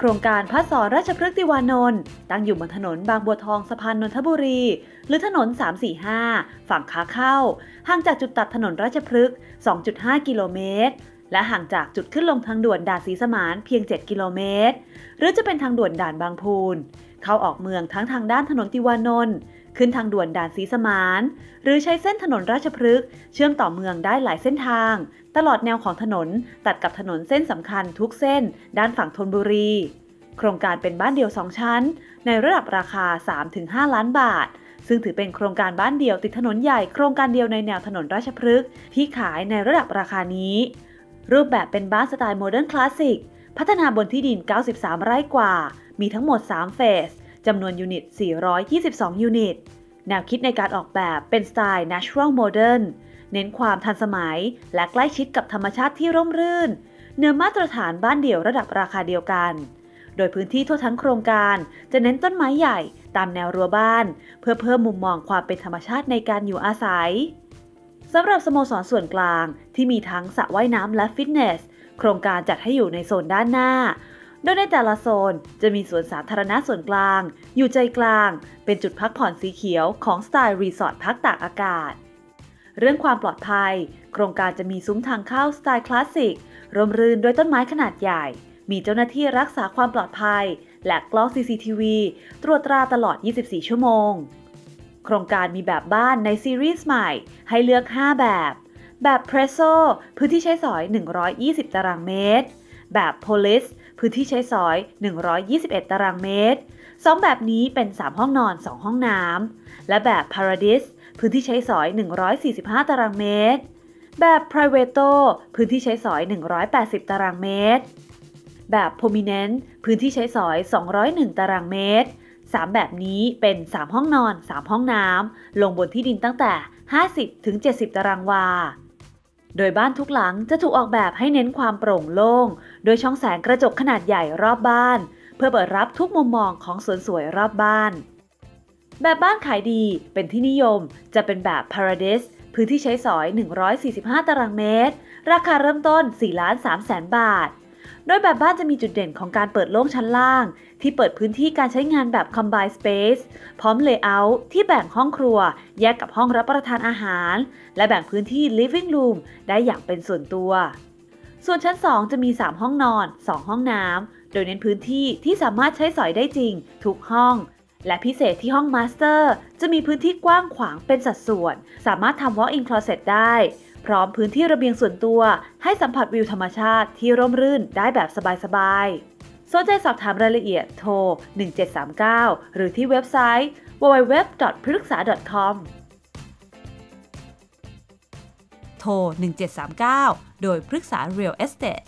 โครงการพัสอราชพฤกษ์ติวานนท์ตั้งอยู่บนถนนบางบัวทองสะพานนนทบุรี หรือถนน 345 ฝั่งขาเข้า ห่างจากจุดตัดถนนราชพฤกษ์ 2.5 กิโลเมตร และห่างจากจุดขึ้นลงทางด่วนด่านศรีสมานเพียง 7 กิโลเมตร หรือจะเป็นทางด่วนด่านบางพูน เข้าออกเมืองทั้งทางด้านถนนติวานนท์ ขึ้นทางด่วนด่านศรีสมาน หรือใช้เส้นถนนราชพฤกษ์เชื่อมต่อเมืองได้หลายเส้นทาง ตลอดแนวของถนนตัดกับถนนเส้นสำคัญทุกเส้น ด้านฝั่งธนบุรี โครงการเป็นบ้านเดี่ยว 2 ชั้น ในระดับราคา 3-5 ล้านบาท ซึ่งถือเป็นโครงการบ้านเดี่ยวติดถนนใหญ่โครงการเดียวในแนวถนนราชพฤกษ์ที่ขายในระดับราคานี้ รูปแบบเป็นบ้านสไตล์โมเดิร์นคลาสสิกพัฒนาบนที่ดิน 93 ไร่กว่า มีทั้งหมด 3 เฟส จำนวนยูนิต 422 ยูนิต แนวคิดในการออกแบบเป็นสไตล์ natural modern เน้นความทันสมัย และใกล้ชิดกับธรรมชาติที่ร่มรื่น เนื้อมาตรฐานบ้านเดี่ยวระดับราคาเดียวกัน โดยพื้นที่ทั่วทั้งโครงการ จะเน้นต้นไม้ใหญ่ตามแนวรั้วบ้าน เพื่อเพิ่มมุมมองความเป็นธรรมชาติในการอยู่อาศัยสำหรับสโมสรส่วนกลางที่มีทั้งสระว่ายน้ำและฟิตเนส โครงการจัดให้อยู่ในโซนด้านหน้า โดยในแต่ละโซนจะมีสวนสาธารณะส่วนกลาง อยู่ใจกลาง เป็นจุดพักผ่อนสีเขียวของสไตล์รีสอร์ทพักตากอากาศ เรื่องความปลอดภัย โครงการจะมีซุ้มทางเข้าสไตล์คลาสสิกร่มรื่นด้วยต้นไม้ขนาดใหญ่ มีเจ้าหน้าที่รักษาความปลอดภัย และกล้อง CCTV ตรวจตราตลอด 24 ชั่วโมง โครงการมีแบบบ้านในซีรีส์ใหม่ให้เลือก 5 แบบ แบบเพรสโซพื้นที่ใช้สอย 120 ตารางเมตร แบบโพลิส พื้นที่ใช้สอย 121 ตารางเมตร 2 แบบนี้เป็น 3 ห้องนอน 2 ห้องน้ำ และแบบ paradise พื้นที่ใช้สอย 145 ตารางเมตร แบบ Privato พื้นที่ใช้สอย 180 ตารางเมตร แบบ Prominent พื้นที่ใช้สอย 201 ตารางเมตร 3 แบบนี้เป็น 3 ห้องนอน 3 ห้องน้ำ ลงบนที่ดินตั้งแต่ 50ถึง70 ตารางวาโดยบ้านทุกหลังจะถูกออกแบบให้เน้นความโปร่งโล่ง โดยช่องแสงกระจกขนาดใหญ่รอบบ้าน เพื่อเปิดรับทุกมุมมองของสวนสวยรอบบ้าน แบบบ้านขายดีเป็นที่นิยมจะเป็นแบบ Paradise พื้นที่ใช้สอย 145 ตารางเมตร ราคาเริ่มต้น 4 ล้าน3แสนบาท โดยแบบบ้านจะมีจุดเด่นของการเปิดโล่งชั้นล่าง ที่เปิดพื้นที่การใช้งานแบบ Combine Space พร้อม Layout ที่แบ่งห้องครัว แยกกับห้องรับประทานอาหาร และแบ่งพื้นที่ Living Room ได้อย่างเป็นส่วนตัว ส่วนชั้น 2 จะมี 3 ห้องนอน 2 ห้องน้ำ โดยเน้นพื้นที่ที่สามารถใช้สอยได้จริง ทุกห้อง และพิเศษที่ห้องมาสเตอร์จะมีพื้นที่กว้างขวางเป็นสัดส่วน สามารถทำ walk-in closet ได้ พร้อมพื้นที่ระเบียงส่วนตัว ให้สัมผัสวิวธรรมชาติที่ร่มรื่นได้แบบสบายๆ สนใจสอบถามรายละเอียดโทร 1739 หรือที่เว็บไซต์ www. พฤกษา .com โทร 1739 โดยปรึกษา Real Estate